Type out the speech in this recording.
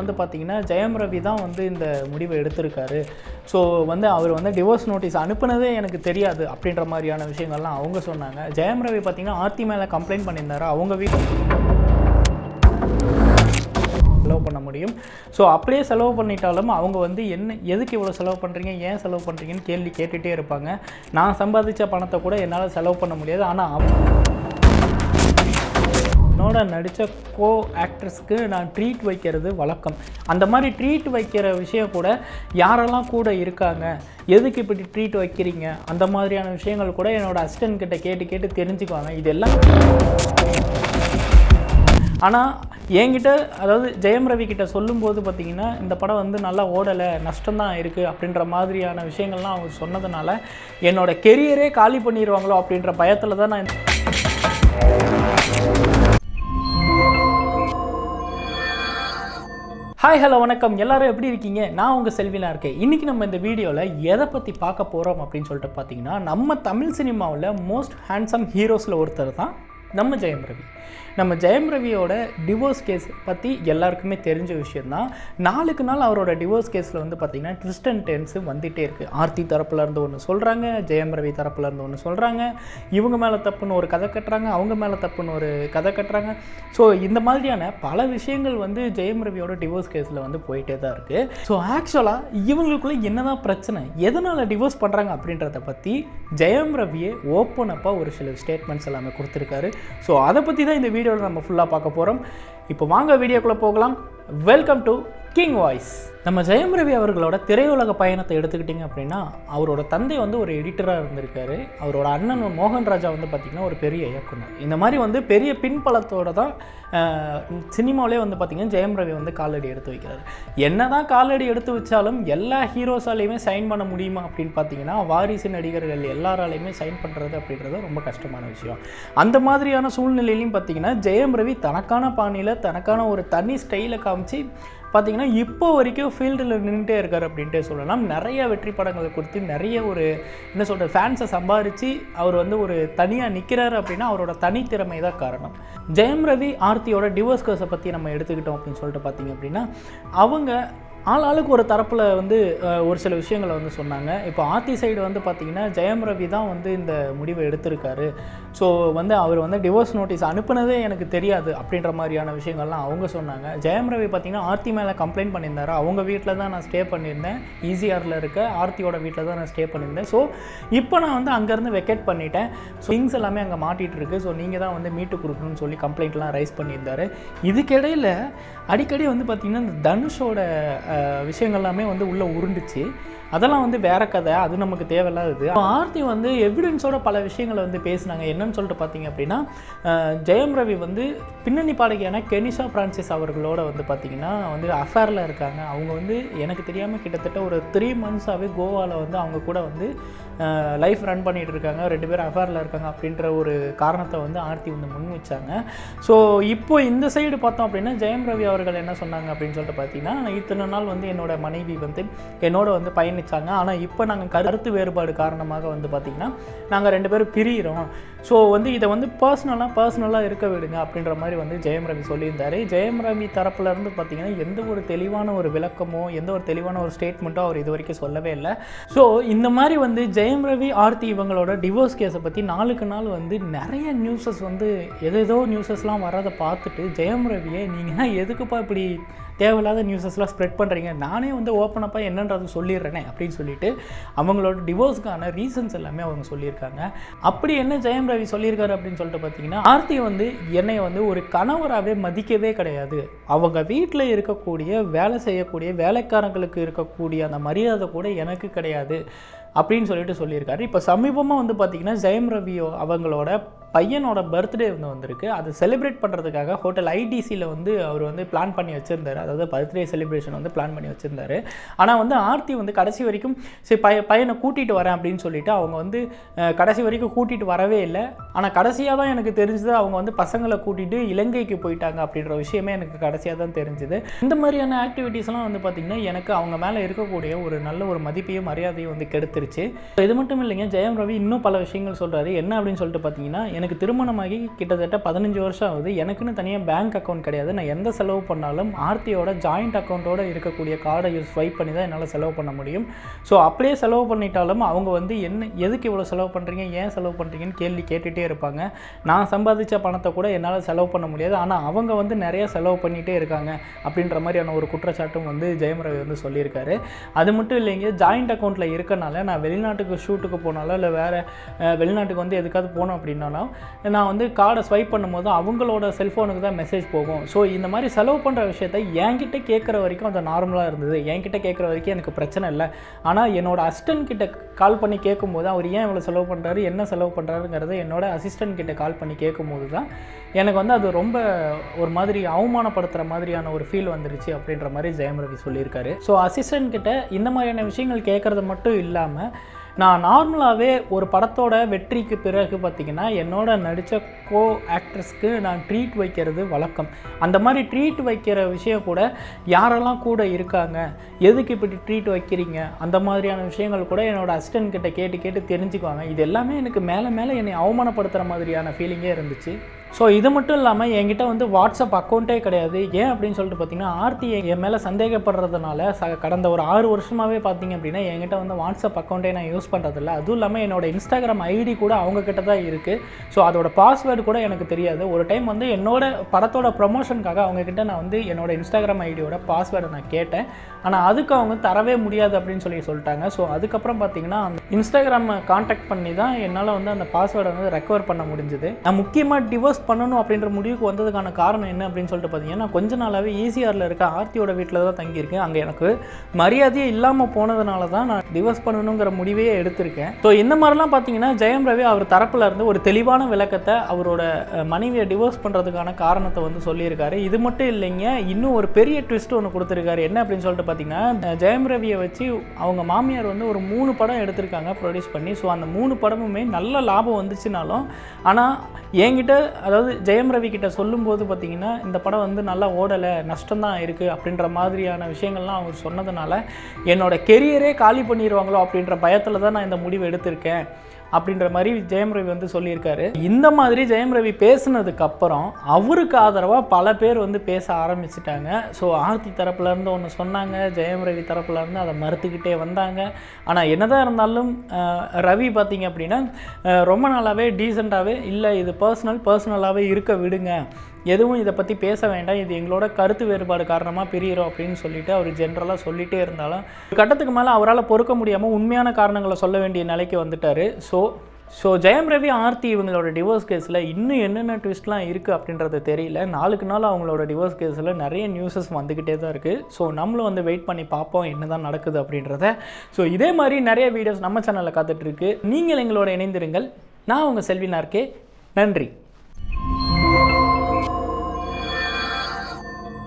வந்து பார்த்தீங்கன்னா ஜெயம் ரவி தான் வந்து இந்த முடிவை எடுத்திருக்காரு. ஸோ வந்து அவர் வந்து டிவோர்ஸ் நோட்டீஸ் அனுப்புனதே எனக்கு தெரியாது அப்படின்ற மாதிரியான விஷயங்கள்லாம் அவங்க சொன்னாங்க. ஜெயம் ரவி பார்த்தீங்கன்னா ஆர்த்தி மேலே கம்ப்ளைண்ட் பண்ணியிருந்தாரு. அவங்க வீட்டில் செலவு பண்ண முடியும். ஸோ அப்படியே செலவு பண்ணிட்டாலும் அவங்க வந்து என்ன எதுக்கு இவ்வளோ செலவு பண்ணுறீங்க ஏன் செலவு பண்ணுறீங்கன்னு கேள்வி கேட்டுகிட்டே இருப்பாங்க. நான் சம்பாதிச்ச பணத்தை கூட என்னால் செலவு பண்ண முடியாது. ஆனால் என்னோட நடித்த கோ ஆக்ட்ரஸ்க்கு நான் ட்ரீட் வைக்கிறது வழக்கம். அந்த மாதிரி ட்ரீட் வைக்கிற விஷயம் கூட யாரெல்லாம் கூட இருக்காங்க? எதுக்கு இப்படி ட்ரீட் வைக்கிறீங்க? அந்த மாதிரியான விஷயங்கள் கூட என்னோடய அசிஸ்டன்ட் கிட்ட கேட்டு கேட்டு தெரிஞ்சுக்குவாங்க. இதெல்லாம் ஆனால் என்கிட்ட அதாவது ஜெயம் ரவி கிட்ட சொல்லும்போது பார்த்திங்கன்னா இந்த படம் வந்து நல்லா ஓடலை நஷ்டம்தான் இருக்குது அப்படின்ற மாதிரியான விஷயங்கள்லாம் அவங்க சொன்னதுனால என்னோட கெரியரே காலி பண்ணிடுவாங்களோ அப்படின்ற பயத்தில் தான் நான் ஹாய் ஹலோ வணக்கம். எல்லாரும் எப்படி இருக்கீங்க? நான் உங்கள் செல்வினா இருக்கேன். இன்றைக்கி நம்ம இந்த வீடியோவில் எதை பற்றி பார்க்க போகிறோம் அப்படின்னு சொல்லிட்டு பார்த்தீங்கன்னா நம்ம தமிழ் சினிமாவில் மோஸ்ட் ஹேண்ட்ஸம் ஹீரோஸில் ஒருத்தர் தான் நம்ம ஜெயம் ரவி. நம்ம ஜெயம் ரவியோட டிவோர்ஸ் கேஸ் பற்றி எல்லாருக்குமே தெரிஞ்ச விஷயந்தான் நாளுக்கு நாள் அவரோட டிவோர்ஸ் கேஸில் வந்து பார்த்திங்கன்னா ட்விஸ்ட் அண்ட் டென்ஸு வந்துகிட்டே இருக்குது ஆர்த்தி தரப்புல இருந்து ஒன்று சொல்கிறாங்க ஜெயம் ரவி தரப்புல இருந்து ஒன்று சொல்கிறாங்க இவங்க மேலே தப்புன்னு ஒரு கதை கட்டுறாங்க அவங்க மேலே தப்புன்னு ஒரு கதை கட்டுறாங்க. ஸோ இந்த மாதிரியான பல விஷயங்கள் வந்து ஜெயம் ரவியோட டிவோர்ஸ் கேஸில் வந்து போயிட்டே தான் இருக்குது ஸோ ஆக்சுவலாக இவங்களுக்குள்ளே என்னதான் பிரச்சனை எதனால் டிவோர்ஸ் பண்ணுறாங்க அப்படின்றத பற்றி ஜெயம் ரவியே ஓப்பன் அப்பாக ஒரு சில ஸ்டேட்மெண்ட்ஸ் எல்லாமே கொடுத்துருக்காரு. ஸோ அதை பற்றி தான் இந்த வீடியோவில் நம்ம ஃபுல்லாக பார்க்க போகிறோம் இப்போ வாங்க வீடியோக்குள்ளே போகலாம். வெல்கம் டு கிங் வாய்ஸ் நம்ம ஜெயம் ரவி அவர்களோட திரையுலக பயணத்தை எடுத்துக்கிட்டிங்க அப்படின்னா அவரோட தந்தை வந்து ஒரு எடிட்டராக இருந்திருக்காரு. அவரோட அண்ணன் மோகன் ராஜா வந்து பார்த்திங்கன்னா ஒரு பெரிய இயக்குனர். இந்த மாதிரி வந்து பெரிய பின்பலத்தோட தான் சினிமாவிலே வந்து பார்த்திங்கன்னா ஜெயம் ரவி வந்து காலடி எடுத்து வைக்கிறாரு. என்ன தான் காலடி எடுத்து வச்சாலும் எல்லா ஹீரோஸாலையுமே சைன் பண்ண முடியுமா அப்படின்னு பார்த்தீங்கன்னா வாரிசு நடிகர்கள் எல்லாராலையுமே சைன் பண்ணுறது அப்படின்றது ரொம்ப கஷ்டமான விஷயம். அந்த மாதிரியான சூழ்நிலையிலையும் பார்த்தீங்கன்னா ஜெயம் ரவி தனக்கான பாணியில் தனக்கான ஒரு தனி ஸ்டைலை காமிச்சு பார்த்தீங்கன்னா இப்போ வரைக்கும் ஃபீல்டில் நின்றுட்டே இருக்கார் அப்படின்ட்டே சொல்லலாம். நிறைய வெற்றி படங்களை கொடுத்து நிறைய ஒரு என்ன சொல்கிறது ஃபேன்ஸை சம்பாரித்து அவர் வந்து ஒரு தனியாக நிற்கிறார் அப்படின்னா அவரோட தனித்திறமை தான் காரணம். ஜெயம் ரவி ஆர்த்தியோட டிவோர்ஸ் கேஸை பற்றி நம்ம எடுத்துக்கிட்டோம் அப்படின்னு சொல்லிட்டு பார்த்தீங்க அப்படின்னா அவங்க ஆள் ஆளுக்கு ஒரு தரப்பில் வந்து ஒரு சில விஷயங்களை வந்து சொன்னாங்க. இப்போ ஆர்த்தி சைடு வந்து பார்த்தீங்கன்னா ஜெயம் ரவி தான் வந்து இந்த முடிவை எடுத்திருக்காரு. ஸோ வந்து அவர் வந்து டிவோர்ஸ் நோட்டீஸ் அனுப்புனதே எனக்கு தெரியாது அப்படின்ற மாதிரியான விஷயங்கள்லாம் அவங்க சொன்னாங்க. ஜெயம் ரவி பார்த்தீங்கன்னா ஆர்த்தி மேலே கம்ப்ளைண்ட் பண்ணியிருந்தாரு. அவங்க வீட்டில் தான் நான் ஸ்டே பண்ணியிருந்தேன். ஈஸிஆரில் இருக்க ஆர்த்தியோட வீட்டில் தான் நான் ஸ்டே பண்ணியிருந்தேன். ஸோ இப்போ நான் வந்து அங்கேருந்து வெக்கேட் பண்ணிட்டேன். ஸோ திங்ஸ் எல்லாமே அங்கே மாட்டிகிட்டுருக்கு ஸோ நீங்கள் தான் வந்து மீட்டு கொடுக்கணும்னு சொல்லி கம்ப்ளைண்ட்லாம் ரைஸ் பண்ணியிருந்தாரு. இதுக்கிடையில் அடிக்கடி வந்து பார்த்திங்கன்னா இந்த தனுஷோட விஷயங்கள் எல்லாமே வந்து உள்ளே உருண்டுச்சு. அதெல்லாம் வந்து வேற கதை அது நமக்கு தேவையில்லாதது. ஆர்த்தி வந்து எவிடன்ஸோட பல விஷயங்களை வந்து பேசினாங்க. என்னன்னு சொல்லிட்டு பார்த்தீங்க அப்படின்னா ஜெயம் ரவி வந்து பின்னணி பாடகியான கெனிஷா பிரான்சிஸ் அவர்களோட வந்து பார்த்தீங்கன்னா வந்து அஃபேரில் இருக்காங்க. அவங்க வந்து எனக்கு தெரியாமல் கிட்டத்தட்ட ஒரு த்ரீ மந்த்ஸாகவே கோவாவில் வந்து அவங்க கூட வந்து லைஃப் ரன் பண்ணிகிட்டு இருக்காங்க. ரெண்டு பேரும் அஃபேரில் இருக்காங்க அப்படின்ற ஒரு காரணத்தை வந்து ஆர்த்தி வந்து முன் வச்சாங்க. ஸோ இப்போ இந்த சைடு பார்த்தோம் அப்படின்னா ஜெயம் ரவி அவர்கள் என்ன சொன்னாங்க அப்படின்னு சொல்லிட்டு பார்த்தீங்கன்னா இத்தனை நாள் வந்து என்னோட மனைவி வந்து என்னோட வந்து பயணித்தாங்க ஆனால் இப்போ நாங்கள் கருத்து வேறுபாடு காரணமாக வந்து பார்த்திங்கன்னா நாங்கள் ரெண்டு பேரும் பிரியிறோம். ஸோ வந்து இதை வந்து பர்சனலாக பர்சனலாக இருக்க விடுங்க அப்படின்ற மாதிரி வந்து ஜெயம் ரவி சொல்லியிருந்தார். ஜெயம் ரவி தரப்புலேருந்து பார்த்திங்கன்னா பார்த்தீங்கன்னா எந்த ஒரு தெளிவான ஒரு விளக்கமோ எந்த ஒரு தெளிவான ஒரு ஸ்டேட்மெண்ட்டோ அவர் இது வரைக்கும் சொல்லவே இல்லை. ஸோ இந்த மாதிரி வந்து ஜெயம் ரவி ஆர்த்தி இவங்களோட டிவோர்ஸ் கேஸை பற்றி நாளுக்கு நாள் வந்து நிறைய நியூஸஸ் வந்து எதேதோ நியூஸஸ்லாம் வரதை பார்த்துட்டு ஜெயம் ரவியை நீங்கள் எதுக்குப்பா இப்படி தேவையில்லாத நியூஸஸ்லாம் ஸ்ப்ரெட் பண்ணுறீங்க நானே வந்து ஓப்பனப்பாக என்னன்றது சொல்லிடுறேனே. அப்படின்னு சொல்லிட்டு அவங்களோட டிவோர்ஸ்க்கான ரீசன்ஸ் எல்லாமே அவங்க சொல்லியிருக்காங்க. அப்படி என்ன ஜெயம் ரவி சொல்லியிருக்காரு அப்படின்னு சொல்லிட்டு பார்த்தீங்கன்னா ஆர்த்தி வந்து என்னை வந்து ஒரு கணவராகவே மதிக்கவே கிடையாது. அவங்க வீட்டில் இருக்கக்கூடிய வேலை செய்யக்கூடிய வேலைக்காரங்களுக்கு இருக்கக்கூடிய அந்த மரியாதை கூட எனக்கு கிடையாது. அப்படின்னு சொல்லிட்டு சொல்லியிருக்காரு. இப்போ சமீபமாக வந்து பார்த்திங்கன்னா ஜெயம் ரவியோ அவங்களோட பையனோட பர்த்டே வந்து வந்திருக்கு. அதை செலிப்ரேட் பண்ணுறதுக்காக ஹோட்டல் ஐடிசியில் வந்து அவர் வந்து பிளான் பண்ணி வச்சுருந்தார். அதாவது பர்த்டே செலிப்ரேஷன் வந்து பிளான் பண்ணி வச்சுருந்தாரு. ஆனால் வந்து ஆர்த்தி வந்து கடைசி வரைக்கும் சரி பைய பையனை கூட்டிகிட்டு வரேன் அப்படின்னு சொல்லிட்டு அவங்க வந்து கடைசி வரைக்கும் கூட்டிகிட்டு வரவே இல்லை. ஆனால் கடைசியாக தான் எனக்கு தெரிஞ்சது அவங்க வந்து பசங்களை கூட்டிகிட்டு இலங்கைக்கு போயிட்டாங்க அப்படின்ற விஷயமே எனக்கு கடைசியாக தான் தெரிஞ்சுது. இந்த மாதிரியான ஆக்டிவிட்டீஸ்லாம் வந்து பார்த்திங்கன்னா எனக்கு அவங்க மேலே இருக்கக்கூடிய ஒரு நல்ல ஒரு மதிப்பையும் மரியாதையும் வந்து கெடுத்துருச்சு. இது மட்டும் இல்லைங்க ஜெயம் ரவி இன்னும் பல விஷயங்கள் சொல்கிறாரு என்ன அப்படின்னு சொல்லிட்டு பார்த்தீங்கன்னா எனக்கு திருமணமாகி கிட்டத்தட்ட பதினஞ்சு வருஷம் ஆகுது. எனக்குன்னு தனியாக பேங்க் அக்கௌண்ட் கிடையாது. நான் எந்த செலவு பண்ணாலும் ஆர்த்தியோட ஜாயிண்ட் அக்கௌண்ட்டோட இருக்கக்கூடிய கார்டை யூஸ் ஸ்வைப் பண்ணி தான் என்னால் செலவு பண்ண முடியும். ஸோ அப்படியே செலவு பண்ணிட்டாலும் அவங்க வந்து என்ன எதுக்கு இவ்வளோ செலவு பண்ணுறீங்க ஏன் செலவு பண்ணுறீங்கன்னு கேள்வி கேட்டுகிட்டே இருப்பாங்க. நான் சம்பாதிச்ச பணத்தை கூட என்னால் செலவு பண்ண முடியாது. ஆனால் அவங்க வந்து நிறைய செலவு பண்ணிகிட்டே இருக்காங்க அப்படின்ற மாதிரியான ஒரு குற்றச்சாட்டும் வந்து ஜெயம் ரவி வந்து சொல்லியிருக்காரு. அது மட்டும் இல்லைங்க ஜாயிண்ட் அக்கௌண்ட்டில் இருக்கனால நான் வெளிநாட்டுக்கு ஷூட்டுக்கு போனாலோ இல்லை வேறு வெளிநாட்டுக்கு வந்து எதுக்காவது போனோம் அப்படின்னாலும் நான் வந்து கார்டை ஸ்வைப் பண்ணும்போது அவங்களோட செல்ஃபோனுக்கு தான் மெசேஜ் போகும். ஸோ இந்த மாதிரி செலவு பண்ணுற விஷயத்த என்கிட்ட கேட்குற வரைக்கும் அது நார்மலாக இருந்தது. என்கிட்ட கேட்குற வரைக்கும் எனக்கு பிரச்சனை இல்லை. ஆனால் என்னோடய அசிஸ்டன்ட் கிட்ட கால் பண்ணி கேட்கும்போது அவர் ஏன் இவ்வளோ செலவு பண்ணுறாரு என்ன செலவு பண்ணுறாருங்கிறத என்னோட அசிஸ்டன்ட் கிட்ட கால் பண்ணி கேட்கும்போது தான் எனக்கு வந்து அது ரொம்ப ஒரு மாதிரி அவமானப்படுத்துகிற மாதிரியான ஒரு ஃபீல் வந்துருச்சு அப்படின்ற மாதிரி ஜெயம் ரவி சொல்லியிருக்காரு. ஸோ அசிஸ்டன்ட் கிட்ட இந்த மாதிரியான விஷயங்கள் கேட்குறது மட்டும் இல்லாமல் நான் நார்மலாகவே ஒரு படத்தோட வெற்றிக்கு பிறகு பார்த்திங்கன்னா என்னோட நடித்த கோ ஆக்ட்ரஸ்க்கு நான் ட்ரீட் வைக்கிறது வழக்கம். அந்த மாதிரி ட்ரீட் வைக்கிற விஷயம் கூட யாரெல்லாம் கூட இருக்காங்க எதுக்கு இப்படி ட்ரீட் வைக்கிறீங்க அந்த மாதிரியான விஷயங்கள் கூட என்னோட அசிஸ்டன்ட் கிட்ட கேட்டு கேட்டு தெரிஞ்சுக்குவாங்க. இது எல்லாமே எனக்கு மேலே மேலே என்னை அவமானப்படுத்துகிற மாதிரியான ஃபீலிங்கே இருந்துச்சு. ஸோ இது மட்டும் இல்லாமல் என்கிட்ட வந்து வாட்ஸ்அப் அக்கௌண்ட்டே கிடையாது. ஏன் அப்படின்னு சொல்லிட்டு பார்த்தீங்கன்னா ஆர்த்தி என் மேலே சந்தேகப்படுறதுனால ச கடந்த ஒரு ஆறு வருஷமாகவே பார்த்தீங்க அப்படின்னா என்கிட்ட வந்து வாட்ஸ்அப் அக்கௌண்ட்டே நான் யூஸ் பண்ணுறதில்ல அதுவும் இல்லாமல் என்னோடய இன்ஸ்டாகிராம் ஐடி கூட அவங்கக்கிட்ட தான் இருக்குது ஸோ அதோட பாஸ்வேர்டு கூட எனக்கு தெரியாது. ஒரு டைம் வந்து என்னோட படத்தோட ப்ரொமோஷனுக்காக அவங்கக்கிட்ட நான் வந்து என்னோட இன்ஸ்டாகிராம் ஐடியோட பாஸ்வேர்டை நான் கேட்டேன். ஆனால் அதுக்கு அவங்க தரவே முடியாது அப்படின்னு சொல்லி சொல்லிட்டாங்க. ஸோ அதுக்கப்புறம் பார்த்தீங்கன்னா அந்த இன்ஸ்டாகிராமை காண்டாக்ட் பண்ணி தான் என்னால் வந்து அந்த பாஸ்வேர்டை வந்து ரெக்கவர் பண்ண முடிஞ்சுது. நான் முக்கியமாக டிவோர்ஸ் பண்ணணும் அப்படின்ற முடிவுக்கு வந்ததுக்கான காரணம் என்ன அப்படின்னு சொல்லிட்டு பார்த்தீங்கன்னா கொஞ்ச நாளாகவே ஈசிஆரில் இருக்க ஆர்த்தியோட வீட்டில் தான் தங்கியிருக்கேன். அங்கே எனக்கு மரியாதையே இல்லாமல் போனதுனால தான் நான் டிவோர்ஸ் பண்ணணுங்கிற முடிவே எடுத்திருக்கேன். ஸோ இந்த மாதிரிலாம் பார்த்தீங்கன்னா ஜெயம் ரவி அவர் தரப்பில் இருந்து ஒரு தெளிவான விளக்கத்தை அவரோட மனைவியை டிவோர்ஸ் பண்ணுறதுக்கான காரணத்தை வந்து சொல்லியிருக்காரு. இது மட்டும் இல்லைங்க இன்னும் ஒரு பெரிய ட்விஸ்ட் ஒன்று கொடுத்துருக்காரு. என்ன அப்படின்னு சொல்லிட்டு பார்த்தீங்கன்னா ஜெயம் ரவியை வச்சு அவங்க மாமியார் வந்து ஒரு மூணு படம் எடுத்திருக்காங்க ப்ரொடியூஸ் பண்ணி. ஸோ அந்த மூணு படமுமே நல்ல லாபம் வந்துச்சுனாலும் ஆனால் என்கிட்ட அதாவது ஜெயம் ரவி கிட்ட சொல்லும்போது பார்த்தீங்கன்னா இந்த படம் வந்து நல்லா ஓடலை நஷ்டம்தான் இருக்குது அப்படின்ற மாதிரியான விஷயங்கள்லாம் அவர் சொன்னதுனால என்னோட கெரியரே காலி பண்ணிடுவாங்களோ அப்படின்ற பயத்தில் தான் நான் இந்த முடிவு எடுத்திருக்கேன். அப்படின்ற மாதிரி ஜெயம் ரவி வந்து சொல்லியிருக்காரு. இந்த மாதிரி ஜெயம் ரவி பேசுனதுக்கு அப்புறம் அவருக்கு ஆதரவாக பல பேர் வந்து பேச ஆரம்பிச்சிட்டாங்க. ஸோ ஆர்த்தி தரப்புல இருந்து ஒன்று சொன்னாங்க ஜெயம் ரவி தரப்புல இருந்து அதை மறுத்துக்கிட்டே வந்தாங்க. ஆனால் என்னதான் இருந்தாலும் ரவி பார்த்தீங்க அப்படின்னா ரொம்ப நாளாகவே டீசெண்டாகவே இல்லை இது பர்சனல் பர்சனலாகவே இருக்க விடுங்க. எதுவும் இதை பற்றி பேச வேண்டாம். இது எங்களோட கருத்து வேறுபாடு காரணமாக பிரியிறோம் அப்படின்னு சொல்லிட்டு அவர் ஜென்ரலாக சொல்லிகிட்டே இருந்தாலும் கட்டத்துக்கு மேலே அவரால் பொறுக்க முடியாமல் உண்மையான காரணங்களை சொல்ல வேண்டிய நிலைக்கு வந்துட்டார். ஸோ ஸோ ஜெயம் ரவி ஆர்த்தி இவங்களோட டிவோர்ஸ் கேஸில் இன்னும் என்னென்ன ட்விஸ்ட்லாம் இருக்குது அப்படின்றது தெரியல. நாளுக்கு நாள் அவங்களோட டிவோர்ஸ் கேஸில் நிறைய நியூஸஸ் வந்துக்கிட்டே தான் இருக்குது ஸோ நம்மளும் வந்து வெயிட் பண்ணி பார்ப்போம் என்ன தான் நடக்குது அப்படின்றத. ஸோ இதே மாதிரி நிறைய வீடியோஸ் நம்ம சேனலில் காத்துட்ருக்கு நீங்கள் எங்களோட இணைந்திருங்கள். நான் உங்கள் செல்வினார்க்கே நன்றி.